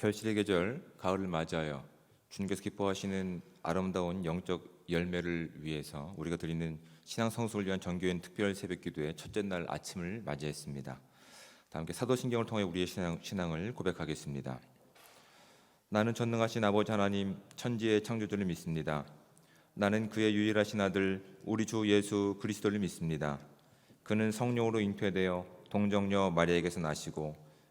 결실의 계절 가을을 맞이하여 주님께서 기뻐하시는 아름다운 영적 열매를 위해서 우리가 드리는 신앙 성숙을 위한 정교인 특별 새벽 기도의 첫째 날 아침을 맞이했습니다. 다 함께 사도신경을 통해 우리의 신앙, 신앙 을 고백하겠습니다. 나는 전능하신 아버지 하나님 천지의 창조주를 믿습니다. 나는 그의 유일하신 아들 우리 주 예수 그리스도를 믿습니다. 그는 성령으로 잉태되어 동정녀 마리아에게서 나시고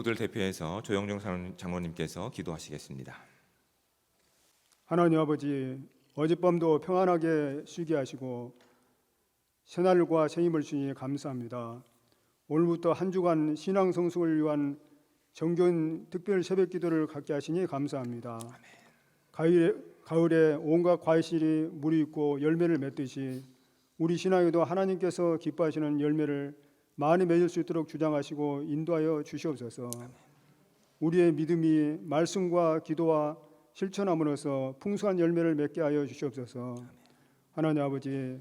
모두를 대표해서 조영정 장- 장로님께서 기도하시겠습니다. 하나님 아버지 어젯밤도 평안하게 쉬게 하시고 새날과 새 힘을 주니 감사합니다. 오늘부터 한 주간 신앙 성숙을 위한 정교인 특별 새벽 기도를 갖게 하시니 감사합니다. 가을에, 가을에 온갖 과실이 물이 있고 열매를 맺듯이 우리 신앙에도 하나님께서 기뻐하시는 열매를 많이 맺을 수 있도록 주장하시고 인도하여 주시옵소서. 우리의 믿음이 말씀과 기도와 실천함으로써 풍성한 열매를 맺게 하여 주시옵소서. 하나님 아버지,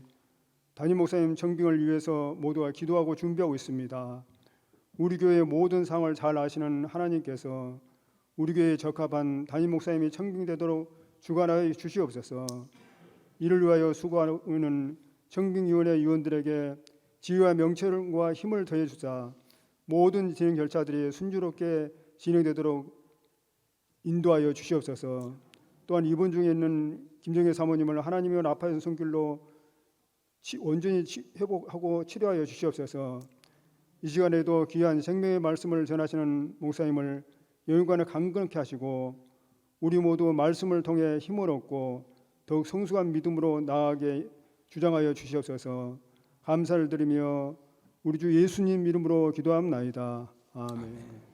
담임 목사님 정빙을 위해서 모두가 기도하고 준비하고 있습니다. 우리 교회 모든 상황을 잘 아시는 하나님께서 우리 교회에 적합한 담임 목사님이 청빙되도록 주관하여 주시옵소서. 이를 위하여 수고하는 청빙위원회 위원들에게 지혜와 명철과 힘을 더해 주사 모든 진행 절차들이 순조롭게 진행되도록 인도하여 주시옵소서. 또한 이번 중에 있는 김정혜 사모님을 하나님의 아파의 손길로 치- 온전히 치- 회복하고 치료하여 주시옵소서. 이 시간에도 귀한 생명의 말씀을 전하시는 목사님을 영육간에 강건케 하시고 우리 모두 말씀을 통해 힘을 얻고 더욱 성숙한 믿음으로 나아가게 주장하여 주시옵소서. 감사를 드리며 우리 주 예수님 이름으로 기도함나이다. 아멘.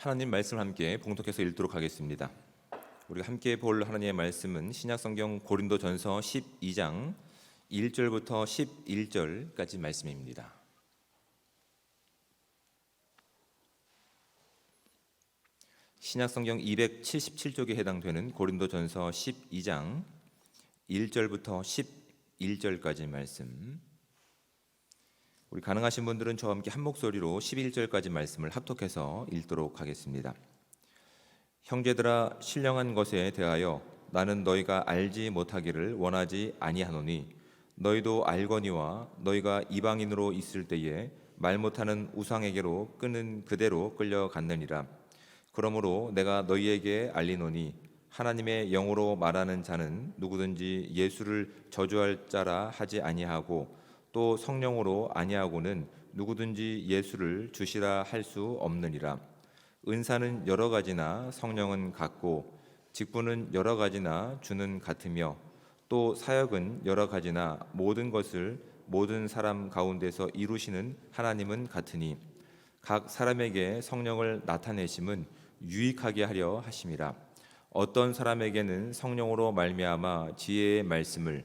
하나님 말씀 함께 봉독해서 읽도록 하겠습니다. 우리가 함께 볼 하나님의 말씀은 신약 성경 고린도전서 12장 1절부터 11절까지 말씀입니다. 신약 성경 277쪽에 해당되는 고린도전서 12장 1절부터 11절까지 말씀. 우리 가능하신 분들은 저와 함께 한 목소리로 11절까지 말씀을 합독해서 읽도록 하겠습니다. 형제들아 신령한 것에 대하여 나는 너희가 알지 못하기를 원하지 아니하노니 너희도 알거니와 너희가 이방인으로 있을 때에 말 못하는 우상에게로 끄는 그대로 끌려갔느니라 그러므로 내가 너희에게 알리노니 하나님의 영으로 말하는 자는 누구든지 예수를 저주할 자라 하지 아니하고 또 성령으로 아니하고는 누구든지 예수를 주시라 할 수 없느니라. 은사는 여러 가지나 성령은 같고 직분은 여러 가지나 주는 같으며 또 사역은 여러 가지나 모든 것을 모든 사람 가운데서 이루시는 하나님은 같으니 각 사람에게 성령을 나타내심은 유익하게 하려 하심이라. 어떤 사람에게는 성령으로 말미암아 지혜의 말씀을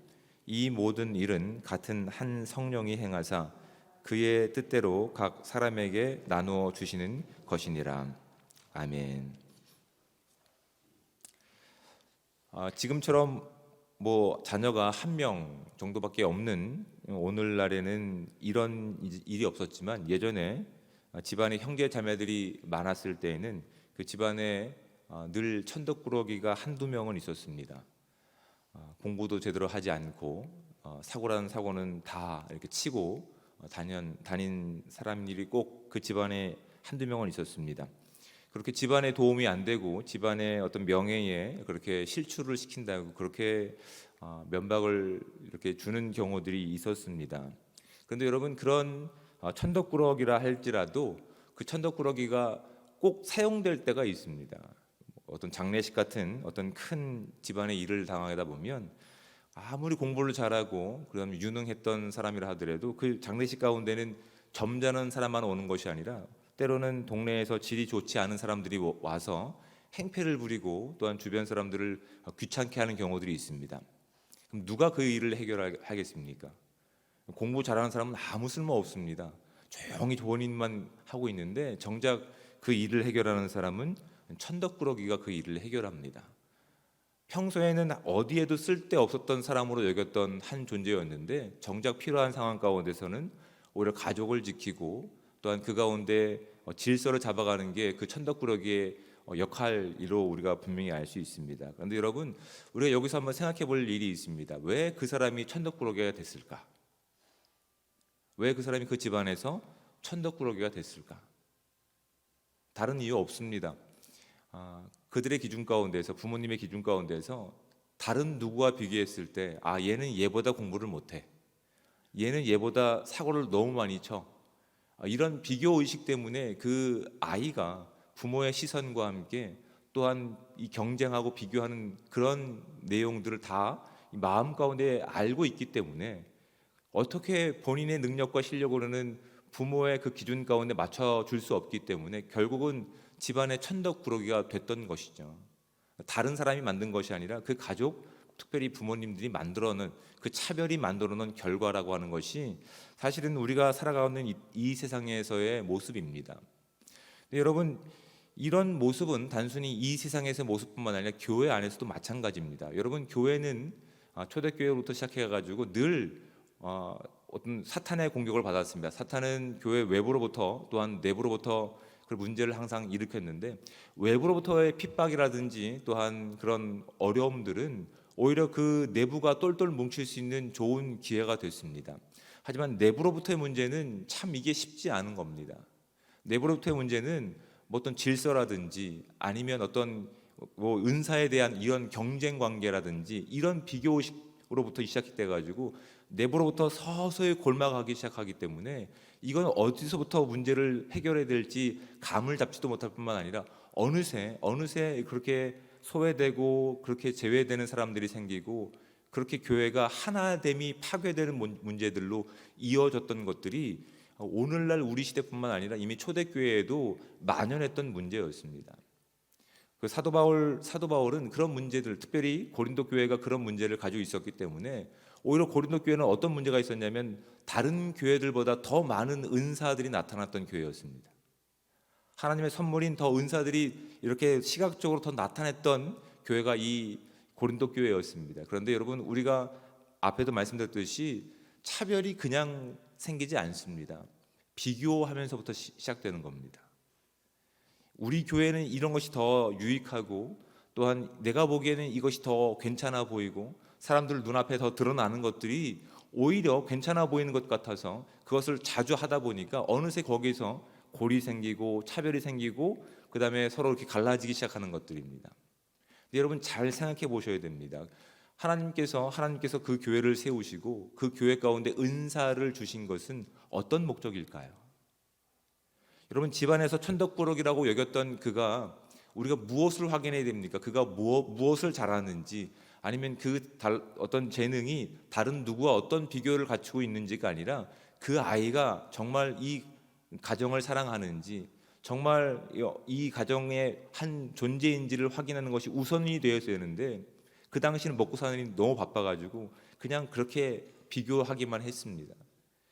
이 모든 일은 같은 한 성령이 행하사 그의 뜻대로 각 사람에게 나누어 주시는 것이니라 아멘. 아, 지금처럼 뭐 자녀가 한 명 정도밖에 없는 오늘날에는 이런 일이 없었지만 예전에 집안에 형제 자매들이 많았을 때에는 그 집안에 아, 늘 천덕꾸러기가 한두 명은 있었습니다. 아, 공부도 제대로 하지 않고 어, 사고라는 사고는 다 이렇게 치고 어, 다닌 다닌 사람들이 꼭 그 집안에 한두 명은 있었습니다. 그렇게 집안에 도움이 안 되고 집안의 어떤 명예에 그렇게 실추를 시킨다고 그렇게 어, 면박을 이렇게 주는 경우들이 있었습니다. 그런데 여러분 그런 어, 천덕꾸러기라 할지라도 그 천덕꾸러기가 꼭 사용될 때가 있습니다. 어떤 장례식 같은 어떤 큰 집안의 일을 당하다 보면 아무리 공부를 잘하고 그다음에 유능했던 사람이라 하더라도 그 장례식 가운데는 점잖은 사람만 오는 것이 아니라 때로는 동네에서 질이 좋지 않은 사람들이 와서 행패를 부리고 또한 주변 사람들을 귀찮게 하는 경우들이 있습니다. 그럼 누가 그 일을 해결하겠습니까? 공부 잘하는 사람은 아무 쓸모 없습니다. 조용히 본인만 하고 있는데 정작 그 일을 해결하는 사람은 천덕꾸러기가 그 일을 해결합니다. 평소에는 어디에도 쓸데 없었던 사람으로 여겼던 한 존재였는데 정작 필요한 상황 가운데서는 오히려 가족을 지키고 또한 그 가운데 질서를 잡아가는 게 그 천덕꾸러기의 역할이로 우리가 분명히 알 수 있습니다. 그런데 여러분 우리가 여기서 한번 생각해 볼 일이 있습니다. 왜 그 사람이 천덕꾸러기가 됐을까? 왜 그 사람이 그 집안에서 천덕꾸러기가 됐을까? 다른 이유 없습니다. 아, 그들의 기준 가운데서 부모님의 기준 가운데서 다른 누구와 비교했을 때 아 얘는 얘보다 공부를 못해. 얘는 얘보다 사고를 너무 많이 쳐. 아, 이런 비교 의식 때문에 그 아이가 부모의 시선과 함께 또한 이 경쟁하고 비교하는 그런 내용들을 다이 마음 가운데 알고 있기 때문에 어떻게 본인의 능력과 실력으로는 부모의 그 기준 가운데 맞춰 줄 수 없기 때문에 결국은 집안의 천덕꾸러기가 됐던 것이죠. 다른 사람이 만든 것이 아니라 그 가족, 특별히 부모님들이 만들어놓은 그 차별이 만들어놓은 결과라고 하는 것이 사실은 우리가 살아가는 이, 이 세상에서의 모습입니다. 여러분 이런 모습은 단순히 이 세상에서의 모습뿐만 아니라 교회 안에서도 마찬가지입니다. 여러분 교회는 아, 초대교회로부터 시작해가지고 늘 어, 어떤 사탄의 공격을 받았습니다. 사탄은 교회 외부로부터 또한 내부로부터 그 문제를 항상 일으켰는데 외부로부터의 핍박이라든지 또한 그런 어려움들은 오히려 그 내부가 똘똘 뭉칠 수 있는 좋은 기회가 됐습니다. 하지만 내부로부터의 문제는 참 이게 쉽지 않은 겁니다. 내부로부터의 문제는 뭐 어떤 질서라든지 아니면 어떤 뭐 은사에 대한 이런 경쟁 관계라든지 이런 비교 의식으로부터 시작돼 가지고 내부로부터 서서히 골마가기 시작하기 때문에 이건 어디서부터 문제를 해결해야 될지 감을 잡지도 못할 뿐만 아니라 어느새 어느새 그렇게 소외되고 그렇게 제외되는 사람들이 생기고 그렇게 교회가 하나됨이 파괴되는 문- 문제들로 이어졌던 것들이 오늘날 우리 시대뿐만 아니라 이미 초대교회에도 만연했던 문제였습니다. 그 사도 바울 사도 바울은 그런 문제들 특별히 고린도 교회가 그런 문제를 가지고 있었기 때문에 오히려 고린도 교회는 어떤 문제가 있었냐면 다른 교회들보다 더 많은 은사들이 나타났던 교회였습니다. 하나님의 선물인 더 은사들이 이렇게 시각적으로 더 나타냈던 교회가 이 고린도 교회였습니다. 그런데 여러분 우리가 앞에도 말씀드렸듯이 차별이 그냥 생기지 않습니다. 비교하면서부터 시- 시작되는 겁니다. 우리 교회는 이런 것이 더 유익하고 또한 내가 보기에는 이것이 더 괜찮아 보이고 사람들 눈앞에 더 드러나는 것들이 오히려 괜찮아 보이는 것 같아서 그것을 자주 하다 보니까 어느새 거기서 골이 생기고 차별이 생기고 그다음에 서로 이렇게 갈라지기 시작하는 것들입니다. 여러분 잘 생각해 보셔야 됩니다. 하나님께서 하나님께서 그 교회를 세우시고 그 교회 가운데 은사를 주신 것은 어떤 목적일까요? 여러분 집안에서 천덕꾸러기라고 여겼던 그가 우리가 무엇을 확인해야 됩니까? 그가 무엇, 무엇 을 잘하는지 아니면 그 달, 어떤 재능이 다른 누구와 어떤 비교를 갖추고 있는지가 아니라 그 아이가 정말 이 가정을 사랑하는지 정말 이- 이 가정의 한 존재인지를 확인하는 것이 우선이 되어야 되는데 그 당시는 먹고 사는 일이 너무 바빠가지고 그냥 그렇게 비교하기만 했습니다.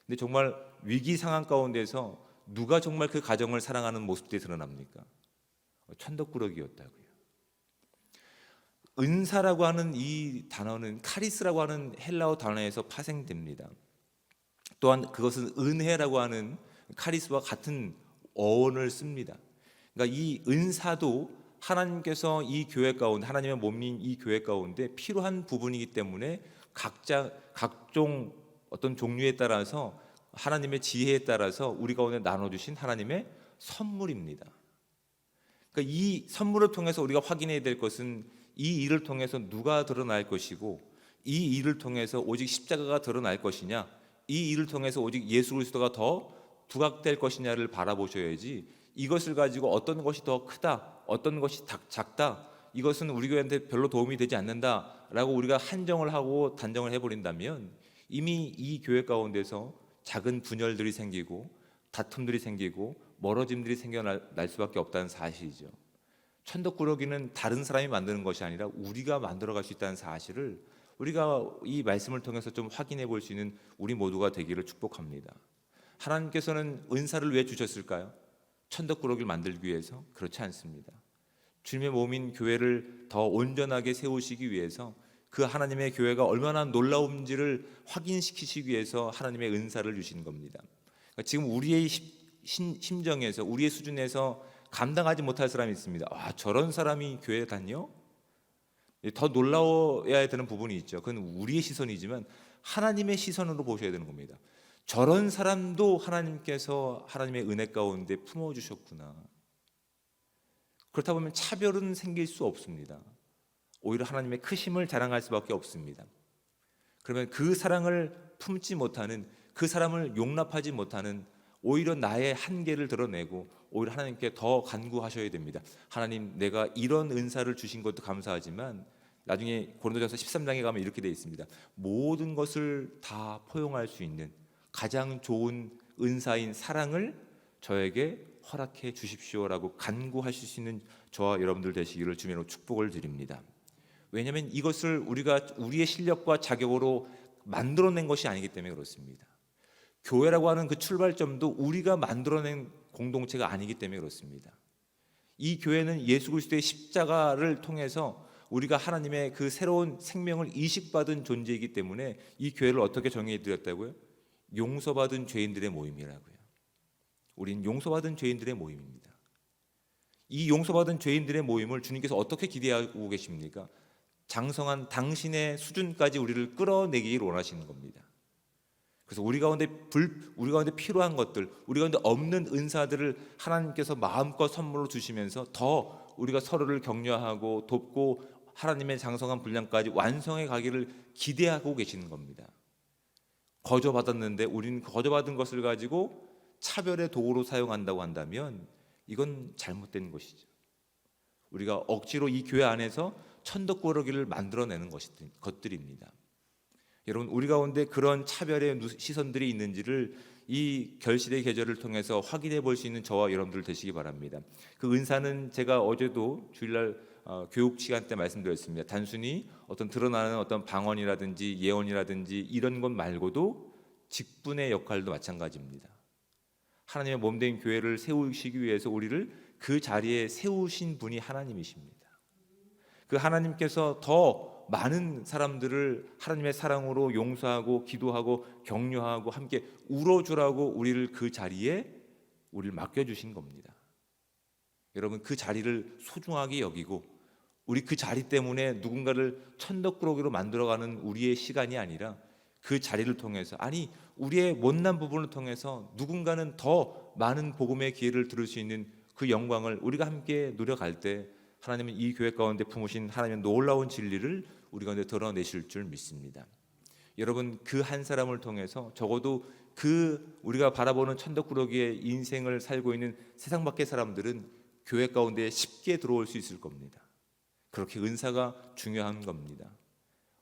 근데 정말 위기 상황 가운데서 누가 정말 그 가정을 사랑하는 모습들이 드러납니까? 천덕꾸러기였다고요. 은사라고 하는 이 단어는 카리스라고 하는 헬라어 단어에서 파생됩니다. 또한 그것은 은혜라고 하는 카리스와 같은 어원을 씁니다. 그러니까 이 은사도 하나님께서 이 교회 가운데 하나님의 몸인 이 교회 가운데 필요한 부분이기 때문에 각자 각종 어떤 종류에 따라서 하나님의 지혜에 따라서 우리 가운데 나눠 주신 하나님의 선물입니다. 그러니까 이 선물을 통해서 우리가 확인해야 될 것은 이 일을 통해서 누가 드러날 것이고 이 일을 통해서 오직 십자가가 드러날 것이냐 이 일을 통해서 오직 예수 그리스도가 더 부각될 것이냐를 바라보셔야지 이것을 가지고 어떤 것이 더 크다 어떤 것이 작- 작다 이것은 우리 교회한테 별로 도움이 되지 않는다라고 우리가 한정을 하고 단정을 해버린다면 이미 이 교회 가운데서 작은 분열들이 생기고 다툼들이 생기고 멀어짐들이 생겨날 날 수밖에 없다는 사실이죠. 천덕꾸러기는 다른 사람이 만드는 것이 아니라 우리가 만들어갈 수 있다는 사실을 우리가 이 말씀을 통해서 좀 확인해 볼 수 있는 우리 모두가 되기를 축복합니다. 하나님께서는 은사를 왜 주셨을까요? 천덕꾸러기를 만들기 위해서 그렇지 않습니다. 주님의 몸인 교회를 더 온전하게 세우시기 위해서 그 하나님의 교회가 얼마나 놀라운지를 확인시키시기 위해서 하나님의 은사를 주신 겁니다. 그러니까 지금 우리의 심정에서 우리의 수준에서 감당하지 못할 사람이 있습니다. 와 저런 사람이 교회 다녀? 더 놀라워야 되는 부분이 있죠. 그건 우리의 시선이지만 하나님의 시선으로 보셔야 되는 겁니다. 저런 사람도 하나님께서 하나님의 은혜 가운데 품어 주셨구나. 그렇다 보면 차별은 생길 수 없습니다. 오히려 하나님의 크심을 자랑할 수밖에 없습니다. 그러면 그 사랑을 품지 못하는 그 사람을 용납하지 못하는 오히려 나의 한계를 드러내고 오히려 하나님께 더 간구하셔야 됩니다. 하나님 내가 이런 은사를 주신 것도 감사하지만 나중에 고린도전서 13장에 가면 이렇게 되어 있습니다. 모든 것을 다 포용할 수 있는 가장 좋은 은사인 사랑을 저에게 허락해 주십시오라고 간구하실 수 있는 저와 여러분들 되시기를 주님으로 축복을 드립니다. 왜냐하면 이것을 우리가 우리의 실력과 자격으로 만들어낸 것이 아니기 때문에 그렇습니다. 교회라고 하는 그 출발점도 우리가 만들어낸 공동체가 아니기 때문에 그렇습니다. 이 교회는 예수 그리스도의 십자가를 통해서 우리가 하나님의 그 새로운 생명을 이식받은 존재이기 때문에 이 교회를 어떻게 정의해 드렸다고요? 용서받은 죄인들의 모임이라고요. 우린 용서받은 죄인들의 모임입니다. 이 용서받은 죄인들의 모임을 주님께서 어떻게 기대하고 계십니까? 장성한 당신의 수준까지 우리를 끌어내기를 원하시는 겁니다. 그래서 우리 가운데 불 우리 가운데 필요한 것들, 우리 가운데 없는 은사들을 하나님께서 마음껏 선물로 주시면서 더 우리가 서로를 격려하고 돕고 하나님의 장성한 분량까지 완성해 가기를 기대하고 계시는 겁니다. 거저 받았는데 우리는 그 거저 받은 것을 가지고 차별의 도구로 사용한다고 한다면 이건 잘못된 것이죠. 우리가 억지로 이 교회 안에서 천덕꾸러기를 만들어내는 것들입니다. 여러분 우리 가운데 그런 차별의 누- 시선들이 있는지를 이 결실의 계절을 통해서 확인해 볼 수 있는 저와 여러분들 되시기 바랍니다. 그 은사는 제가 어제도 주일날 어, 교육 시간 때 말씀드렸습니다. 단순히 어떤 드러나는 어떤 방언이라든지 예언이라든지 이런 것 말고도 직분의 역할도 마찬가지입니다. 하나님의 몸된 교회를 세우시기 위해서 우리를 그 자리에 세우신 분이 하나님이십니다. 그 하나님께서 더 많은 사람들을 하나님의 사랑으로 용서하고 기도하고 격려하고 함께 울어주라고 우리를 그 자리에 우리를 맡겨주신 겁니다. 여러분 그 자리를 소중하게 여기고 우리 그 자리 때문에 누군가를 천덕꾸러기로 만들어가는 우리의 시간이 아니라 그 자리를 통해서 아니 우리의 못난 부분을 통해서 누군가는 더 많은 복음의 기회를 들을 수 있는 그 영광을 우리가 함께 누려갈 때 하나님은 이 교회 가운데 품으신 하나님의 놀라운 진리를 우리 가운데 드러내실 줄 믿습니다. 여러분 그 한 사람을 통해서 적어도 그 우리가 바라보는 천덕꾸러기의 인생을 살고 있는 세상 밖의 사람들은 교회 가운데 쉽게 들어올 수 있을 겁니다. 그렇게 은사가 중요한 겁니다.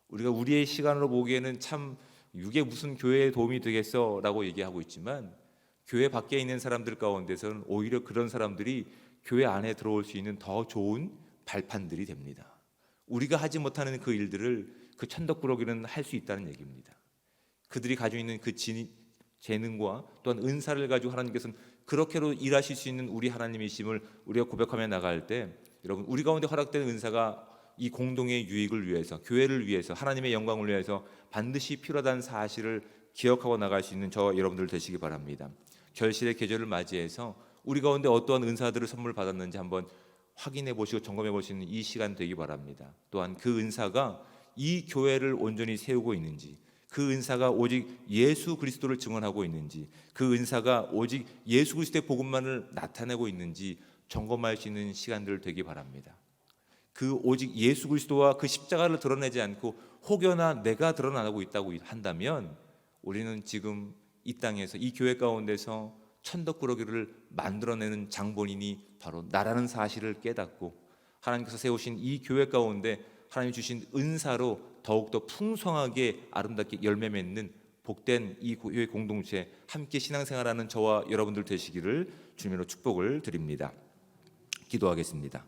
우리가 우리의 시간으로 보기에는 참 이게 무슨 교회에 도움이 되겠어라고 얘기하고 있지만 교회 밖에 있는 사람들 가운데서는 오히려 그런 사람들이 교회 안에 들어올 수 있는 더 좋은 발판들이 됩니다. 우리가 하지 못하는 그 일들을 그 천덕꾸러기는 할 수 있다는 얘기입니다. 그들이 가지고 있는 그 진, 재능과 또한 은사를 가지고 하나님께서는 그렇게로 일하실 수 있는 우리 하나님이심을 우리가 고백하며 나갈 때 여러분 우리 가운데 허락된 은사가 이 공동의 유익을 위해서 교회를 위해서 하나님의 영광을 위해서 반드시 필요하다는 사실을 기억하고 나갈 수 있는 저 여러분들 되시기 바랍니다. 결실의 계절을 맞이해서 우리 가운데 어떠한 은사들을 선물 받았는지 한번 확인해 보시고 점검해 보시는 이 시간 되기 바랍니다. 또한 그 은사가 이 교회를 온전히 세우고 있는지 그 은사가 오직 예수 그리스도를 증언하고 있는지 그 은사가 오직 예수 그리스도의 복음만을 나타내고 있는지 점검할 수 있는 시간들 되기 바랍니다. 그 오직 예수 그리스도와 그 십자가를 드러내지 않고 혹여나 내가 드러나고 있다고 한다면 우리는 지금 이 땅에서 이 교회 가운데서 천덕꾸러기를 만들어내는 장본인이 바로 나라는 사실을 깨닫고 하나님께서 세우신 이 교회 가운데 하나님 주신 은사로 더욱더 풍성하게 아름답게 열매 맺는 복된 이 교회 공동체 함께 신앙생활하는 저와 여러분들 되시기를 주님으로 축복을 드립니다. 기도하겠습니다.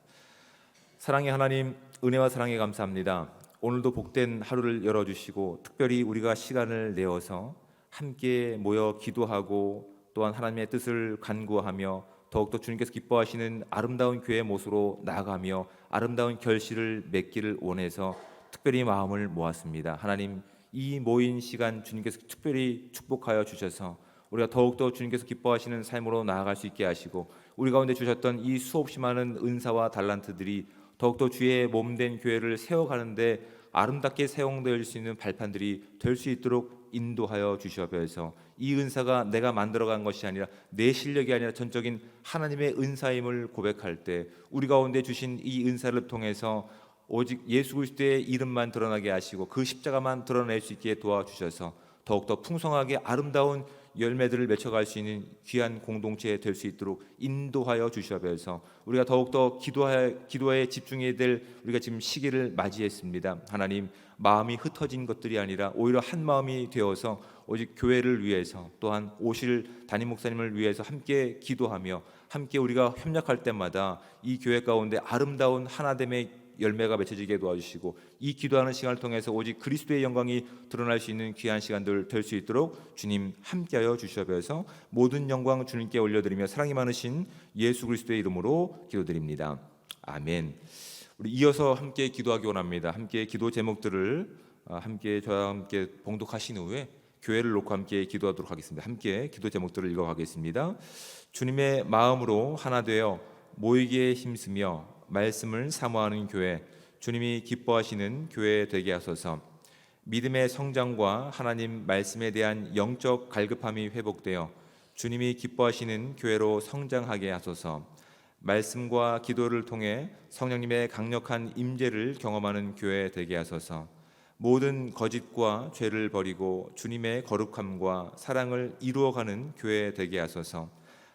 사랑의 하나님, 은혜와 사랑에 감사합니다. 오늘도 복된 하루를 열어주시고 특별히 우리가 시간을 내어서 함께 모여 기도하고 또한 하나님의 뜻을 간구하며 더욱더 주님께서 기뻐하시는 아름다운 교회 모습으로 나아가며 아름다운 결실을 맺기를 원해서 특별히 마음을 모았습니다. 하나님 이 모인 시간 주님께서 특별히 축복하여 주셔서 우리가 더욱더 주님께서 기뻐하시는 삶으로 나아갈 수 있게 하시고 우리 가운데 주셨던 이 수없이 많은 은사와 달란트들이 더욱더 주의 몸된 교회를 세워가는데 아름답게 사용될 수 있는 발판들이 될 수 있도록 인도하여 주시옵소서. 이 은사가 내가 만들어간 것이 아니라 내 실력이 아니라 전적인 하나님의 은사임을 고백할 때 우리 가운데 주신 이 은사를 통해서 오직 예수 그리스도의 이름만 드러나게 하시고 그 십자가만 드러낼 수 있게 도와주셔서 더욱더 풍성하게 아름다운 열매들을 맺혀갈 수 있는 귀한 공동체 될 수 있도록 인도하여 주시옵소서. 우리가 더욱더 기도하, 기도에 집중해야 될 우리가 지금 시기를 맞이했습니다. 하나님 마음이 흩어진 것들이 아니라 오히려 한 마음이 되어서 오직 교회를 위해서 또한 오실 담임 목사님을 위해서 함께 기도하며 함께 우리가 협력할 때마다 이 교회 가운데 아름다운 하나됨의 열매가 맺혀지게 도와주시고 이 기도하는 시간을 통해서 오직 그리스도의 영광이 드러날 수 있는 귀한 시간들 될 수 있도록 주님 함께하여 주시옵소서 모든 영광 주님께 올려드리며 사랑이 많으신 예수 그리스도의 이름으로 기도드립니다 아멘. 우리 이어서 함께 기도하기 원합니다. 함께 기도 제목들을 아, 함께 저와 함께 봉독하신 후에 교회를 놓고 함께 기도하도록 하겠습니다. 함께 기도 제목들을 읽어가겠습니다. 주님의 마음으로 하나 되어 모이기에 힘쓰며 말씀을 사모하는 교회, 주님이 기뻐하시는 교회 되게 하소서. 믿음의 성장과 하나님 말씀에 대한 영적 갈급함이 회복되어 주님이 기뻐하시는 교회로 성장하게 하소서. 말씀과 기도를 통해 성령님의 강력한 임재를 경험하는 교회 되게 하소서. 모든 거짓과 죄를 버리고 주님의 거룩함과 사랑을 이루어가는 교회 되게 하소서.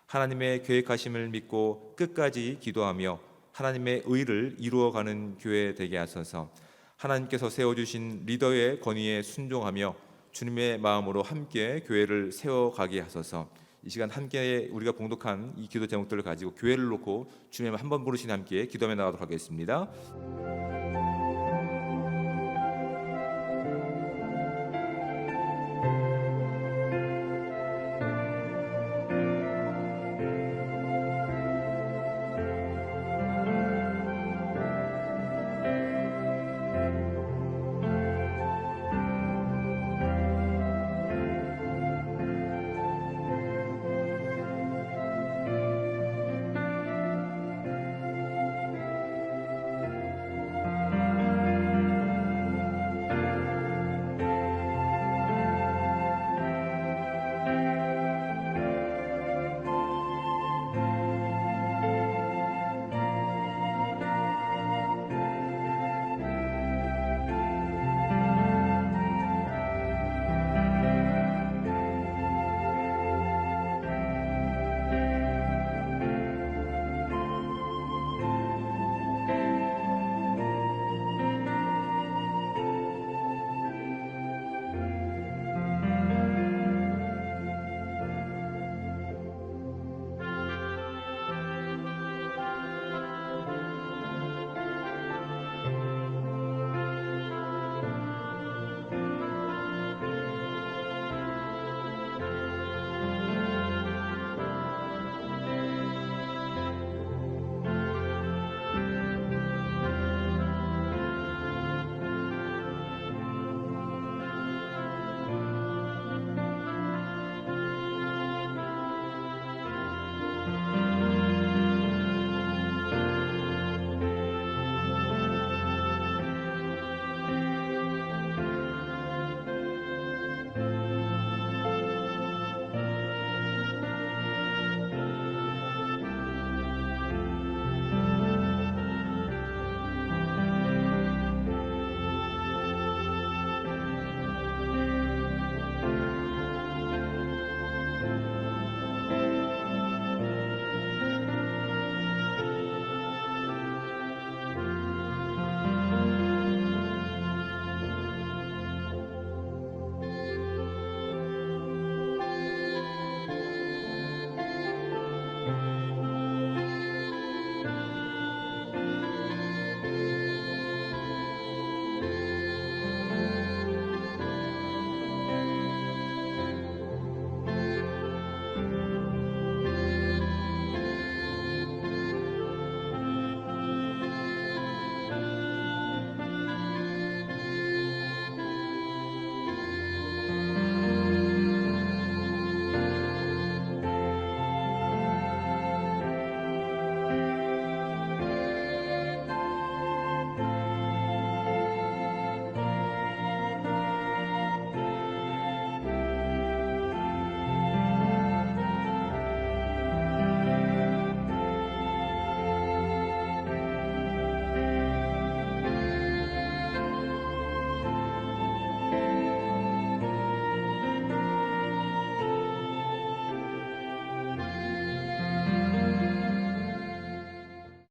하나님의 계획하심을 믿고 끝까지 기도하며 하나님의 의를 이루어가는 교회 되게 하소서. 하나님께서 세워주신 리더의 권위에 순종하며 주님의 마음으로 함께 교회를 세워가게 하소서. 이 시간 함께 우리가 봉독한 이 기도 제목들을 가지고 교회를 놓고 주님 한번 부르신 함께 기도하며 나가도록 하겠습니다.